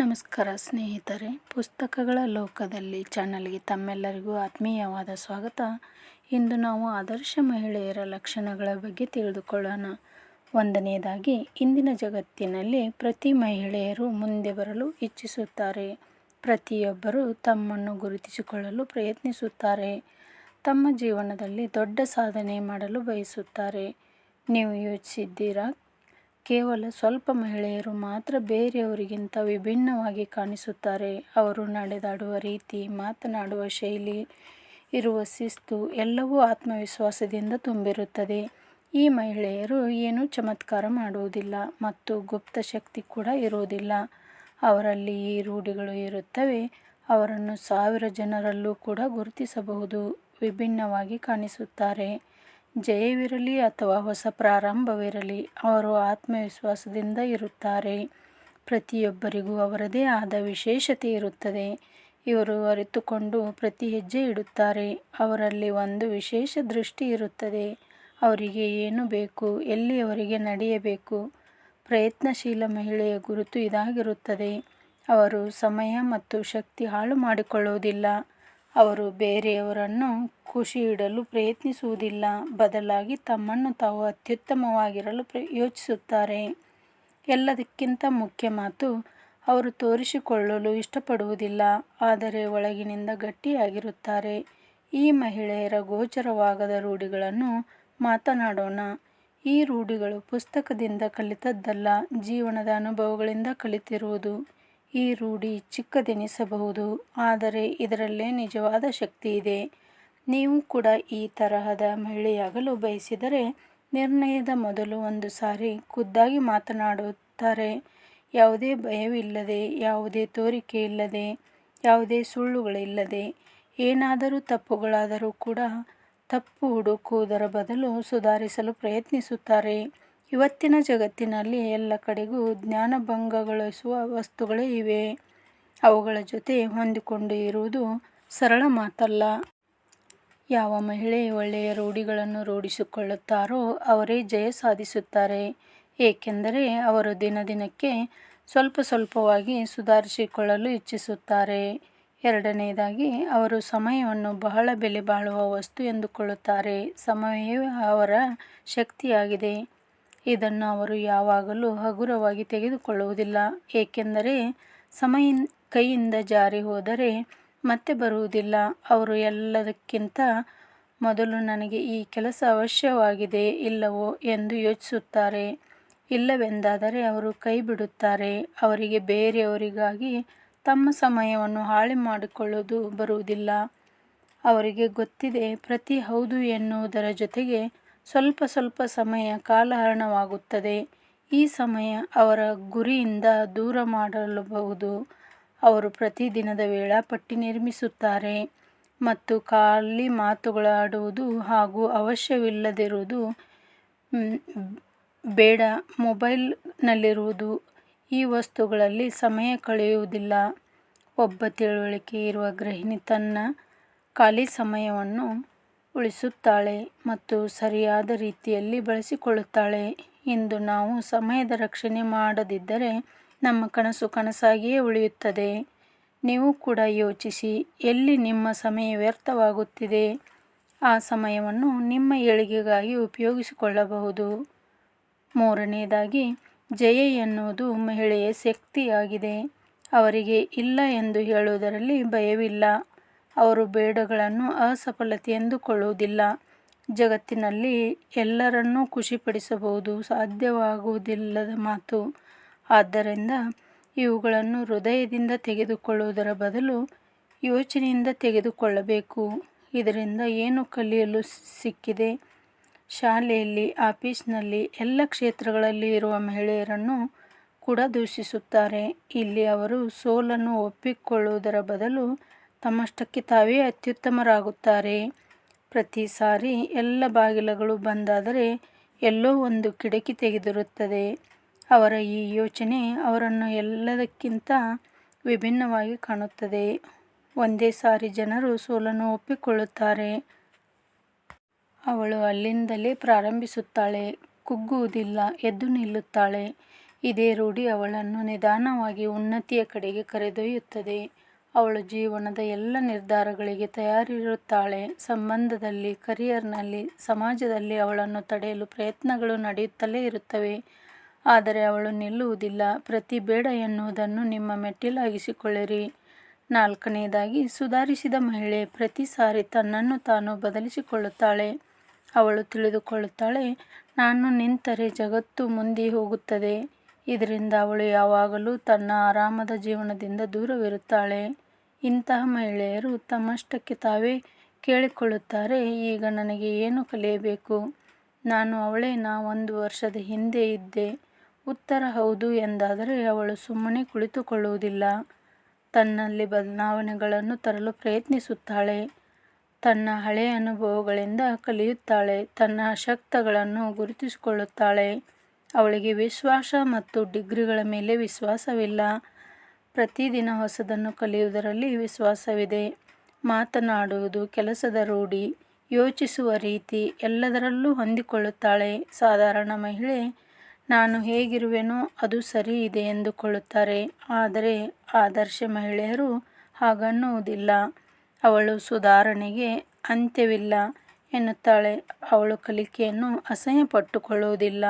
ನಮಸ್ಕಾರ ಸ್ನೇಹಿತರೆ. ಪುಸ್ತಕಗಳ ಲೋಕದಲ್ಲಿ ಚಾನಲ್ಗೆ ತಮ್ಮೆಲ್ಲರಿಗೂ ಆತ್ಮೀಯವಾದ ಸ್ವಾಗತ. ಇಂದು ನಾವು ಆದರ್ಶ ಮಹಿಳೆಯರ ಲಕ್ಷಣಗಳ ಬಗ್ಗೆ ತಿಳಿದುಕೊಳ್ಳೋಣ. ಒಂದನೆಯದಾಗಿ, ಇಂದಿನ ಜಗತ್ತಿನಲ್ಲಿ ಪ್ರತಿ ಮಹಿಳೆಯರು ಮುಂದೆ ಬರಲು ಇಚ್ಛಿಸುತ್ತಾರೆ. ಪ್ರತಿಯೊಬ್ಬರು ತಮ್ಮನ್ನು ಗುರುತಿಸಿಕೊಳ್ಳಲು ಪ್ರಯತ್ನಿಸುತ್ತಾರೆ. ತಮ್ಮ ಜೀವನದಲ್ಲಿ ದೊಡ್ಡ ಸಾಧನೆ ಮಾಡಲು ಬಯಸುತ್ತಾರೆ. ನೀವು ಯೋಚಿಸಿದ್ದೀರಾ? ಕೇವಲ ಸ್ವಲ್ಪ ಮಹಿಳೆಯರು ಮಾತ್ರ ಬೇರೆಯವರಿಗಿಂತ ವಿಭಿನ್ನವಾಗಿ ಕಾಣಿಸುತ್ತಾರೆ. ಅವರು ನಡೆದಾಡುವ ರೀತಿ, ಮಾತನಾಡುವ ಶೈಲಿ, ಇರುವ ಶಿಸ್ತು ಎಲ್ಲವೂ ಆತ್ಮವಿಶ್ವಾಸದಿಂದ ತುಂಬಿರುತ್ತದೆ. ಈ ಮಹಿಳೆಯರು ಏನೂ ಚಮತ್ಕಾರ ಮಾಡುವುದಿಲ್ಲ ಮತ್ತು ಗುಪ್ತ ಶಕ್ತಿ ಕೂಡ ಇರುವುದಿಲ್ಲ. ಅವರಲ್ಲಿ ಈ ರೂಢಿಗಳು ಇರುತ್ತವೆ. ಅವರನ್ನು ಸಾವಿರ ಜನರಲ್ಲೂ ಕೂಡ ಗುರುತಿಸಬಹುದು. ವಿಭಿನ್ನವಾಗಿ ಕಾಣಿಸುತ್ತಾರೆ. ಜಯವಿರಲಿ ಅಥವಾ ಹೊಸ ಪ್ರಾರಂಭವಿರಲಿ, ಅವರು ಆತ್ಮವಿಶ್ವಾಸದಿಂದ ಇರುತ್ತಾರೆ. ಪ್ರತಿಯೊಬ್ಬರಿಗೂ ಅವರದೇ ಆದ ವಿಶೇಷತೆ ಇರುತ್ತದೆ. ಇವರು ಅರಿತುಕೊಂಡು ಪ್ರತಿ ಹೆಜ್ಜೆ ಇಡುತ್ತಾರೆ. ಅವರಲ್ಲಿ ಒಂದು ವಿಶೇಷ ದೃಷ್ಟಿ ಇರುತ್ತದೆ. ಅವರಿಗೆ ಏನು ಬೇಕು ಎಲ್ಲಿ ಅವರಿಗೆ ನಡೆಯಬೇಕು? ಪ್ರಯತ್ನಶೀಲ ಮಹಿಳೆಯ ಗುರುತು ಇದಾಗಿರುತ್ತದೆ. ಅವರು ಸಮಯ ಮತ್ತು ಶಕ್ತಿ ಹಾಳು ಮಾಡಿಕೊಳ್ಳುವುದಿಲ್ಲ. ಅವರು ಬೇರೆಯವರನ್ನು ಖುಷಿಯಿಡಲು ಪ್ರಯತ್ನಿಸುವುದಿಲ್ಲ. ಬದಲಾಗಿ ತಮ್ಮನ್ನು ತಾವು ಅತ್ಯುತ್ತಮವಾಗಿರಲು ಪ್ರ ಯೋಚಿಸುತ್ತಾರೆ. ಎಲ್ಲದಕ್ಕಿಂತ ಮುಖ್ಯ ಮಾತು ಅವರು ತೋರಿಸಿಕೊಳ್ಳಲು ಇಷ್ಟಪಡುವುದಿಲ್ಲ, ಆದರೆ ಒಳಗಿನಿಂದ ಗಟ್ಟಿಯಾಗಿರುತ್ತಾರೆ. ಈ ಮಹಿಳೆಯರ ಗೋಚರವಾಗದ ರೂಢಿಗಳನ್ನು ಮಾತನಾಡೋಣ. ಈ ರೂಢಿಗಳು ಪುಸ್ತಕದಿಂದ ಕಲಿತದ್ದಲ್ಲ, ಜೀವನದ ಅನುಭವಗಳಿಂದ ಕಲಿತಿರುವುದು. ಈ ರೂಢಿ ಚಿಕ್ಕದೆನಿಸಬಹುದು, ಆದರೆ ಇದರಲ್ಲೇ ನಿಜವಾದ ಶಕ್ತಿ ಇದೆ. ನೀವು ಕೂಡ ಈ ತರಹದ ಮಹಿಳೆಯಾಗಲು ಬಯಸಿದರೆ ನಿರ್ಣಯದ ಮೊದಲು ಒಂದು ಸಾರಿ ಖುದ್ದಾಗಿ ಮಾತನಾಡುತ್ತಾರೆ. ಯಾವುದೇ ಭಯವಿಲ್ಲದೆ, ಯಾವುದೇ ತೋರಿಕೆ ಇಲ್ಲದೆ ಯಾವುದೇ ಸುಳ್ಳುಗಳಿಲ್ಲದೆ, ಏನಾದರೂ ತಪ್ಪುಗಳಾದರೂ ಕೂಡ ತಪ್ಪು ಹುಡುಕುವುದರ ಬದಲು ಸುಧಾರಿಸಲು ಪ್ರಯತ್ನಿಸುತ್ತಾರೆ. ಇವತ್ತಿನ ಜಗತ್ತಿನಲ್ಲಿ ಎಲ್ಲ ಕಡೆಗೂ ಜ್ಞಾನಭಂಗಗೊಳಿಸುವ ವಸ್ತುಗಳೇ ಇವೆ. ಅವುಗಳ ಜೊತೆ ಹೊಂದಿಕೊಂಡು ಇರುವುದು ಸರಳ ಮಾತಲ್ಲ. ಯಾವ ಮಹಿಳೆ ಒಳ್ಳೆಯ ರೂಢಿಗಳನ್ನು ರೂಢಿಸಿಕೊಳ್ಳುತ್ತಾರೋ ಅವರೇ ಜಯ ಸಾಧಿಸುತ್ತಾರೆ. ಏಕೆಂದರೆ ಅವರು ದಿನ ದಿನಕ್ಕೆ ಸ್ವಲ್ಪ ಸ್ವಲ್ಪವಾಗಿ ಸುಧಾರಿಸಿಕೊಳ್ಳಲು ಇಚ್ಛಿಸುತ್ತಾರೆ. ಎರಡನೆಯದಾಗಿ, ಅವರು ಸಮಯವನ್ನು ಬಹಳ ಬೆಲೆ ಬಾಳುವ ವಸ್ತು ಎಂದುಕೊಳ್ಳುತ್ತಾರೆ. ಸಮಯವೇ ಅವರ ಶಕ್ತಿಯಾಗಿದೆ. ಇದನ್ನು ಅವರು ಯಾವಾಗಲೂ ಹಗುರವಾಗಿ ತೆಗೆದುಕೊಳ್ಳುವುದಿಲ್ಲ, ಏಕೆಂದರೆ ಸಮಯ ಕೈಯಿಂದ ಜಾರಿ ಹೋದರೆ ಮತ್ತೆ ಬರುವುದಿಲ್ಲ. ಅವರು ಎಲ್ಲದಕ್ಕಿಂತ ಮೊದಲು ನನಗೆ ಈ ಕೆಲಸ ಅವಶ್ಯವಾಗಿದೆ ಇಲ್ಲವೋ ಎಂದು ಯೋಚಿಸುತ್ತಾರೆ. ಇಲ್ಲವೆಂದಾದರೆ ಅವರು ಕೈ ಬಿಡುತ್ತಾರೆ ಅವರಿಗೆ ಬೇರೆಯವರಿಗಾಗಿ ತಮ್ಮ ಸಮಯವನ್ನು ಹಾಳು ಮಾಡಿಕೊಳ್ಳೋದು ಬರುವುದಿಲ್ಲ. ಅವರಿಗೆ ಗೊತ್ತಿದೆ, ಪ್ರತಿ ಹೌದು ಎನ್ನುವುದರ ಜೊತೆಗೆ ಸ್ವಲ್ಪ ಸ್ವಲ್ಪ ಸಮಯ ಕಾಲಹರಣವಾಗುತ್ತದೆ. ಈ ಸಮಯ ಅವರ ಗುರಿಯಿಂದ ದೂರ ಮಾಡಲಬಹುದು. ಅವರು ಪ್ರತಿದಿನದ ವೇಳಾಪಟ್ಟಿ ನಿರ್ಮಿಸುತ್ತಾರೆ ಮತ್ತು ಖಾಲಿ ಮಾತುಗಳಾಡುವುದು ಹಾಗೂ ಅವಶ್ಯವಿಲ್ಲದಿರುವುದು ಬೇಡ. ಮೊಬೈಲ್ನಲ್ಲಿರುವುದು, ಈ ವಸ್ತುಗಳಲ್ಲಿ ಸಮಯ ಕಳೆಯುವುದಿಲ್ಲ. ಒಬ್ಬ ತಿಳುವಳಿಕೆ ಇರುವ ಗೃಹಿಣಿ ತನ್ನ ಖಾಲಿ ಸಮಯವನ್ನು ಉಳಿಸುತ್ತಾಳೆ ಮತ್ತು ಸರಿಯಾದ ರೀತಿಯಲ್ಲಿ ಬಳಸಿಕೊಳ್ಳುತ್ತಾಳೆ. ಇಂದು ನಾವು ಸಮಯದ ರಕ್ಷಣೆ ಮಾಡದಿದ್ದರೆ ನಮ್ಮ ಕನಸು ಕನಸಾಗಿಯೇ ಉಳಿಯುತ್ತದೆ. ನೀವು ಕೂಡ ಯೋಚಿಸಿ, ಎಲ್ಲಿ ನಿಮ್ಮ ಸಮಯ ವ್ಯರ್ಥವಾಗುತ್ತಿದೆ? ಆ ಸಮಯವನ್ನು ನಿಮ್ಮ ಏಳಿಗೆಗಾಗಿ ಉಪಯೋಗಿಸಿಕೊಳ್ಳಬಹುದು. ಮೂರನೆಯದಾಗಿ ಜಯ ಎನ್ನುವುದು ಮಹಿಳೆಯ ಶಕ್ತಿಯಾಗಿದೆ. ಅವರಿಗೆ ಇಲ್ಲ ಎಂದು ಹೇಳುವುದರಲ್ಲಿ ಭಯವಿಲ್ಲ. ಅವರು ಬೇಡಗಳನ್ನು ಅಸಫಲತೆ ಎಂದುಕೊಳ್ಳುವುದಿಲ್ಲ. ಜಗತ್ತಿನಲ್ಲಿ ಎಲ್ಲರನ್ನೂ ಖುಷಿಪಡಿಸಬಹುದು, ಸಾಧ್ಯವಾಗುವುದಿಲ್ಲದ ಮಾತು. ಆದ್ದರಿಂದ ಇವುಗಳನ್ನು ಹೃದಯದಿಂದ ತೆಗೆದುಕೊಳ್ಳುವುದರ ಬದಲು ಯೋಚನೆಯಿಂದ ತೆಗೆದುಕೊಳ್ಳಬೇಕು. ಇದರಿಂದ ಏನು ಕಲಿಯಲು ಸಿಕ್ಕಿದೆ? ಶಾಲೆಯಲ್ಲಿ, ಆಫೀಸ್ನಲ್ಲಿ ಎಲ್ಲ ಕ್ಷೇತ್ರಗಳಲ್ಲಿ ಇರುವ ಮಹಿಳೆಯರನ್ನು ಕೂಡ ದೂಷಿಸುತ್ತಾರೆ. ಇಲ್ಲಿ ಅವರು ಸೋಲನ್ನು ಒಪ್ಪಿಕೊಳ್ಳುವುದರ ಬದಲು ತಮ್ಮಷ್ಟಕ್ಕೆ ತಾವೇ ಅತ್ಯುತ್ತಮರಾಗುತ್ತಾರೆ. ಪ್ರತಿ ಸಾರಿ ಎಲ್ಲ ಬಾಗಿಲುಗಳು ಬಂದಾದರೆ ಎಲ್ಲೋ ಒಂದು ಕಿಟಕಿ ತೆಗೆದಿರುತ್ತದೆ. ಅವರ ಈ ಯೋಚನೆ ಅವರನ್ನು ಎಲ್ಲದಕ್ಕಿಂತ ವಿಭಿನ್ನವಾಗಿ ಕಾಣುತ್ತದೆ. ಒಂದೇ ಸಾರಿ ಜನರು ಸೋಲನ್ನು ಒಪ್ಪಿಕೊಳ್ಳುತ್ತಾರೆ. ಅವಳು ಅಲ್ಲಿಂದಲೇ ಪ್ರಾರಂಭಿಸುತ್ತಾಳೆ. ಕುಗ್ಗುವುದಿಲ್ಲ, ಎದ್ದು ನಿಲ್ಲುತ್ತಾಳೆ. ಇದೇ ರೂಢಿ ಅವಳನ್ನು ನಿಧಾನವಾಗಿ ಉನ್ನತಿಯ ಕಡೆಗೆ ಕರೆದೊಯ್ಯುತ್ತದೆ. ಅವಳು ಜೀವನದ ಎಲ್ಲ ನಿರ್ಧಾರಗಳಿಗೆ ತಯಾರಿರುತ್ತಾಳೆ. ಸಂಬಂಧದಲ್ಲಿ, ಕರಿಯರ್ನಲ್ಲಿ, ಸಮಾಜದಲ್ಲಿ ಅವಳನ್ನು ತಡೆಯಲು ಪ್ರಯತ್ನಗಳು ನಡೆಯುತ್ತಲೇ ಇರುತ್ತವೆ. ಆದರೆ ಅವಳು ನಿಲ್ಲುವುದಿಲ್ಲ. ಪ್ರತಿ ಬೇಡ ಎನ್ನುವುದನ್ನು ನಿಮ್ಮ ಮೆಟ್ಟಿಲಾಗಿಸಿಕೊಳ್ಳಿರಿ. ನಾಲ್ಕನೆಯದಾಗಿ ಸುಧಾರಿಸಿದ ಮಹಿಳೆ ಪ್ರತಿ ಸಾರಿ ತನ್ನನ್ನು ತಾನು ಬದಲಿಸಿಕೊಳ್ಳುತ್ತಾಳೆ. ಅವಳು ತಿಳಿದುಕೊಳ್ಳುತ್ತಾಳೆ, ನಾನು ನಿಂತರೆ ಜಗತ್ತು ಮುಂದೆ ಹೋಗುತ್ತದೆ. ಇದರಿಂದ ಅವಳು ಯಾವಾಗಲೂ ತನ್ನ ಆರಾಮದ ಜೀವನದಿಂದ ದೂರವಿರುತ್ತಾಳೆ. ಇಂತಹ ಮಹಿಳೆಯರು ತಮ್ಮಷ್ಟಕ್ಕೆ ತಾವೇ ಕೇಳಿಕೊಳ್ಳುತ್ತಾರೆ, ಈಗ ನನಗೆ ಏನು ಕಲಿಯಬೇಕು? ನಾನು ಅವಳೇನಾ ಒಂದು ವರ್ಷದ ಹಿಂದೆ ಇದ್ದೆ. ಉತ್ತರ ಹೌದು ಎಂದಾದರೆ ಅವಳು ಸುಮ್ಮನೆ ಕುಳಿತುಕೊಳ್ಳುವುದಿಲ್ಲ. ತನ್ನಲ್ಲಿ ಬದಲಾವಣೆಗಳನ್ನು ತರಲು ಪ್ರಯತ್ನಿಸುತ್ತಾಳೆ. ತನ್ನ ಹಳೆಯ ಅನುಭವಗಳಿಂದ ಕಲಿಯುತ್ತಾಳೆ. ತನ್ನ ಶಕ್ತಗಳನ್ನು ಗುರುತಿಸಿಕೊಳ್ಳುತ್ತಾಳೆ. ಅವಳಿಗೆ ವಿಶ್ವಾಸ ಮತ್ತು ಡಿಗ್ರಿಗಳ ಮೇಲೆ ವಿಶ್ವಾಸವಿಲ್ಲ. ಪ್ರತಿದಿನ ಹೊಸದನ್ನು ಕಲಿಯುವುದರಲ್ಲಿ ವಿಶ್ವಾಸವಿದೆ. ಮಾತನಾಡುವುದು ಕೆಲಸದ ರೂಢಿ, ಯೋಚಿಸುವ ರೀತಿ ಎಲ್ಲದರಲ್ಲೂ ಹೊಂದಿಕೊಳ್ಳುತ್ತಾಳೆ. ಸಾಧಾರಣ ಮಹಿಳೆ, ನಾನು ಹೇಗಿರುವೆನೋ ಅದು ಸರಿ ಇದೆ ಎಂದುಕೊಳ್ಳುತ್ತಾರೆ. ಆದರೆ ಆದರ್ಶ ಮಹಿಳೆಯರು ಹಾಗನ್ನುವುದಿಲ್ಲ. ಅವಳು ಸುಧಾರಣೆಗೆ ಅಂತ್ಯವಿಲ್ಲ ಎನ್ನುತ್ತಾಳೆ. ಅವಳು ಕಲಿಕೆಯನ್ನು ಅಸಹ್ಯಪಟ್ಟುಕೊಳ್ಳುವುದಿಲ್ಲ.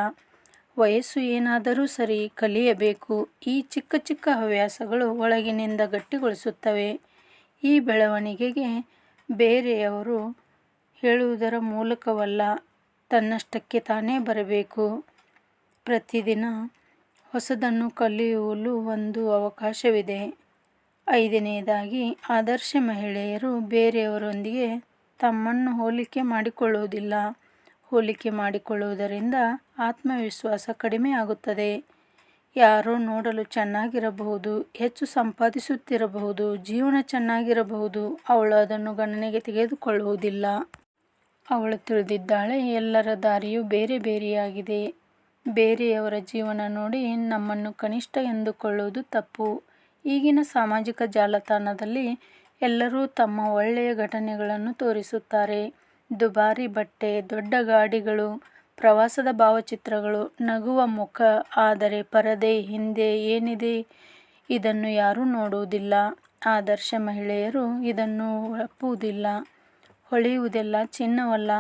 ವಯಸ್ಸು ಏನಾದರೂ ಸರಿ ಕಲಿಯಬೇಕು. ಈ ಚಿಕ್ಕ ಚಿಕ್ಕ ಹವ್ಯಾಸಗಳು ಒಳಗಿನಿಂದ ಗಟ್ಟಿಗೊಳಿಸುತ್ತವೆ. ಈ ಬೆಳವಣಿಗೆಗೆ ಬೇರೆಯವರು ಹೇಳುವುದರ ಮೂಲಕವಲ್ಲ, ತನ್ನಷ್ಟಕ್ಕೆ ತಾನೇ ಬರಬೇಕು. ಪ್ರತಿದಿನ ಹೊಸದನ್ನು ಕಲಿಯಲು ಒಂದು ಅವಕಾಶವಿದೆ. ಐದನೆಯದಾಗಿ, ಆದರ್ಶ ಮಹಿಳೆಯರು ಬೇರೆಯವರೊಂದಿಗೆ ತಮ್ಮನ್ನು ಹೋಲಿಕೆ ಮಾಡಿಕೊಳ್ಳುವುದಿಲ್ಲ. ಹೋಲಿಕೆ ಮಾಡಿಕೊಳ್ಳುವುದರಿಂದ ಆತ್ಮವಿಶ್ವಾಸ ಕಡಿಮೆಯಾಗುತ್ತದೆ ಯಾರೋ ನೋಡಲು ಚೆನ್ನಾಗಿರಬಹುದು, ಹೆಚ್ಚು ಸಂಪಾದಿಸುತ್ತಿರಬಹುದು, ಜೀವನ ಚೆನ್ನಾಗಿರಬಹುದು, ಅವಳು ಅದನ್ನು ಗಣನೆಗೆ ತೆಗೆದುಕೊಳ್ಳುವುದಿಲ್ಲ. ಅವಳು ತಿಳಿದಿದ್ದಾಳೆ, ಎಲ್ಲರ ದಾರಿಯು ಬೇರೆ ಬೇರೆಯಾಗಿದೆ. ಬೇರೆಯವರ ಜೀವನ ನೋಡಿ ನಮ್ಮನ್ನು ಕನಿಷ್ಠ ಎಂದುಕೊಳ್ಳುವುದು ತಪ್ಪು. ಈಗಿನ ಸಾಮಾಜಿಕ ಜಾಲತಾಣದಲ್ಲಿ ಎಲ್ಲರೂ ತಮ್ಮ ಒಳ್ಳೆಯ ಘಟನೆಗಳನ್ನು ತೋರಿಸುತ್ತಾರೆ. ದುಬಾರಿ ಬಟ್ಟೆ, ದೊಡ್ಡ ಗಾಡಿಗಳು, ಪ್ರವಾಸದ ಭಾವಚಿತ್ರಗಳು, ನಗುವ ಮುಖ, ಆದರೆ ಪರದೆ ಹಿಂದೆ ಏನಿದೆ ಇದನ್ನು ಯಾರೂ ನೋಡುವುದಿಲ್ಲ. ಆದರ್ಶ ಮಹಿಳೆಯರು ಇದನ್ನು ಒಪ್ಪುವುದಿಲ್ಲ. ಹೊಳೆಯುವುದೆಲ್ಲ ಚಿನ್ನವಲ್ಲ.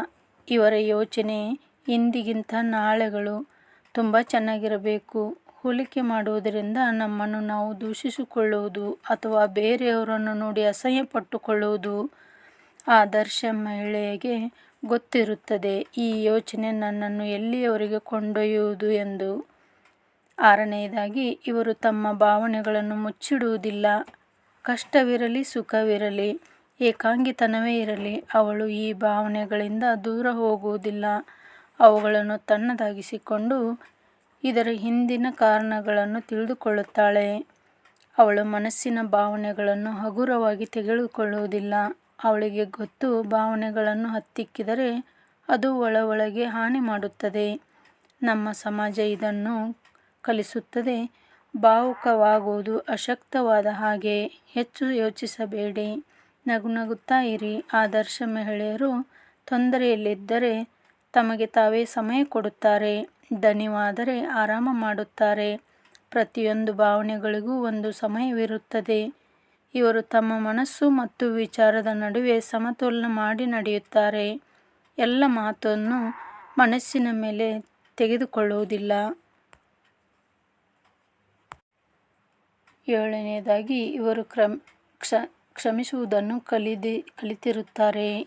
ಇವರ ಯೋಚನೆ, ಇಂದಿಗಿಂತ ನಾಳೆಗಳು. ತುಂಬ ಚೆನ್ನಾಗಿರಬೇಕು. ಹೋಲಿಕೆ ಮಾಡುವುದರಿಂದ ನಮ್ಮನ್ನು ನಾವು ದೂಷಿಸಿಕೊಳ್ಳುವುದು ಅಥವಾ ಬೇರೆಯವರನ್ನು ನೋಡಿ ಅಸಹ್ಯ ಪಟ್ಟುಕೊಳ್ಳುವುದು ಆದರ್ಶ ಮಹಿಳೆಗೆ ಗೊತ್ತಿರುತ್ತದೆ. ಈ ಯೋಚನೆ ನನ್ನನ್ನು ಎಲ್ಲಿಯವರೆಗೆ ಕೊಂಡೊಯ್ಯುವುದು ಎಂದು. ಆರನೆಯದಾಗಿ, ಇವರು ತಮ್ಮ ಭಾವನೆಗಳನ್ನು ಮುಚ್ಚಿಡುವುದಿಲ್ಲ. ಕಷ್ಟವಿರಲಿ, ಸುಖವಿರಲಿ, ಏಕಾಂಗಿತನವೇ ಇರಲಿ, ಅವಳು ಈ ಭಾವನೆಗಳಿಂದ ದೂರ ಹೋಗುವುದಿಲ್ಲ. ಅವುಗಳನ್ನು ತನ್ನದಾಗಿಸಿಕೊಂಡು ಇದರ ಹಿಂದಿನ ಕಾರಣಗಳನ್ನು ತಿಳಿದುಕೊಳ್ಳುತ್ತಾಳೆ. ಅವಳು ಮನಸ್ಸಿನ ಭಾವನೆಗಳನ್ನು ಹಗುರವಾಗಿ ತೆಗೆದುಕೊಳ್ಳುವುದಿಲ್ಲ. ಅವಳಿಗೆ ಗೊತ್ತು ಭಾವನೆಗಳನ್ನು ಹತ್ತಿಕ್ಕಿದರೆ ಅದು ಒಳ ಒಳಗೆ ಹಾನಿ ಮಾಡುತ್ತದೆ. ನಮ್ಮ ಸಮಾಜ ಇದನ್ನು ಕಲಿಸುತ್ತದೆ. ಭಾವುಕವಾಗುವುದು ಅಶಕ್ತವಾದ ಹಾಗೆ. ಹೆಚ್ಚು ಯೋಚಿಸಬೇಡಿ. ನಗು ನಗುತ್ತಾ ಇರಿ. ಆದರ್ಶ ಮಹಿಳೆಯರು ತೊಂದರೆಯಲ್ಲಿದ್ದರೆ ತಮಗೆ ತಾವೇ ಸಮಯ ಕೊಡುತ್ತಾರೆ. ದಣಿವಾದರೆ ಆರಾಮ ಮಾಡುತ್ತಾರೆ. ಪ್ರತಿಯೊಂದು ಭಾವನೆಗಳಿಗೂ ಒಂದು ಸಮಯವಿರುತ್ತದೆ. ಇವರು ತಮ್ಮ ಮನಸ್ಸು ಮತ್ತು ವಿಚಾರದ ನಡುವೆ ಸಮತೋಲನ ಮಾಡಿ ನಡೆಯುತ್ತಾರೆ. ಎಲ್ಲ ಮಾತನ್ನು ಮನಸ್ಸಿನ ಮೇಲೆ ತೆಗೆದುಕೊಳ್ಳುವುದಿಲ್ಲ. ಏಳನೆಯದಾಗಿ, ಇವರು ಕ್ರಮ, ಕ್ಷ, ಕ್ಷಮಿಸುವುದನ್ನು ಕಲಿದಿ, ಕಲಿತಿರುತ್ತಾರೆ.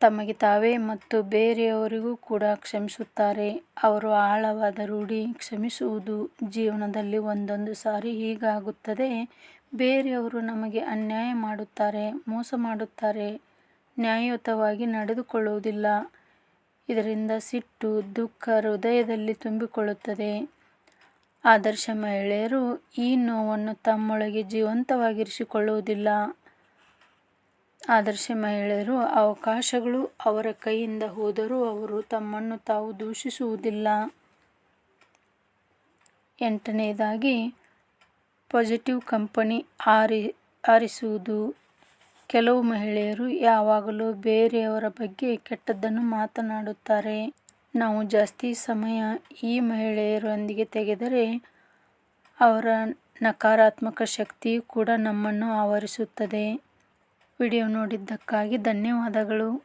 ತಮಗೆ ತಾವೇ ಮತ್ತು ಬೇರೆಯವರಿಗೂ ಕೂಡ ಕ್ಷಮಿಸುತ್ತಾರೆ. ಅವರು ಆಳವಾದ ರೂಢಿ ಕ್ಷಮಿಸುವುದು ಜೀವನದಲ್ಲಿ ಒಂದೊಂದು ಸಾರಿ ಹೀಗಾಗುತ್ತದೆ. ಬೇರೆಯವರು ನಮಗೆ ಅನ್ಯಾಯ ಮಾಡುತ್ತಾರೆ, ಮೋಸ ಮಾಡುತ್ತಾರೆ, ನ್ಯಾಯಯುತವಾಗಿ ನಡೆದುಕೊಳ್ಳುವುದಿಲ್ಲ. ಇದರಿಂದ ಸಿಟ್ಟು, ದುಃಖ ಹೃದಯದಲ್ಲಿ ತುಂಬಿಕೊಳ್ಳುತ್ತದೆ. ಆದರ್ಶ ಮಹಿಳೆಯರು ಈ ನೋವನ್ನು ತಮ್ಮೊಳಗೆ ಜೀವಂತವಾಗಿರಿಸಿಕೊಳ್ಳುವುದಿಲ್ಲ. ಆದರ್ಶ ಮಹಿಳೆಯರು ಅವಕಾಶಗಳು ಅವರ ಕೈಯಿಂದ ಹೋದರೂ ಅವರು ತಮ್ಮನ್ನು ತಾವು ದೂಷಿಸುವುದಿಲ್ಲ. ಎಂಟನೆಯದಾಗಿ ಪಾಸಿಟಿವ್ ಕಂಪನಿ ಆರಿ, ಆರಿಸುವುದು. ಕೆಲವು ಮಹಿಳೆಯರು ಯಾವಾಗಲೂ ಬೇರೆಯವರ ಬಗ್ಗೆ ಕೆಟ್ಟದ್ದನ್ನು ಮಾತನಾಡುತ್ತಾರೆ. ನಾವು ಜಾಸ್ತಿ ಸಮಯ ಈ ಮಹಿಳೆಯರೊಂದಿಗೆ ತೆಗೆದರೆ ಅವರ ನಕಾರಾತ್ಮಕ ಶಕ್ತಿಯು ಕೂಡ ನಮ್ಮನ್ನು ಆವರಿಸುತ್ತದೆ. ವಿಡಿಯೋ ನೋಡಿದ್ದಕ್ಕಾಗಿ ಧನ್ಯವಾದಗಳು.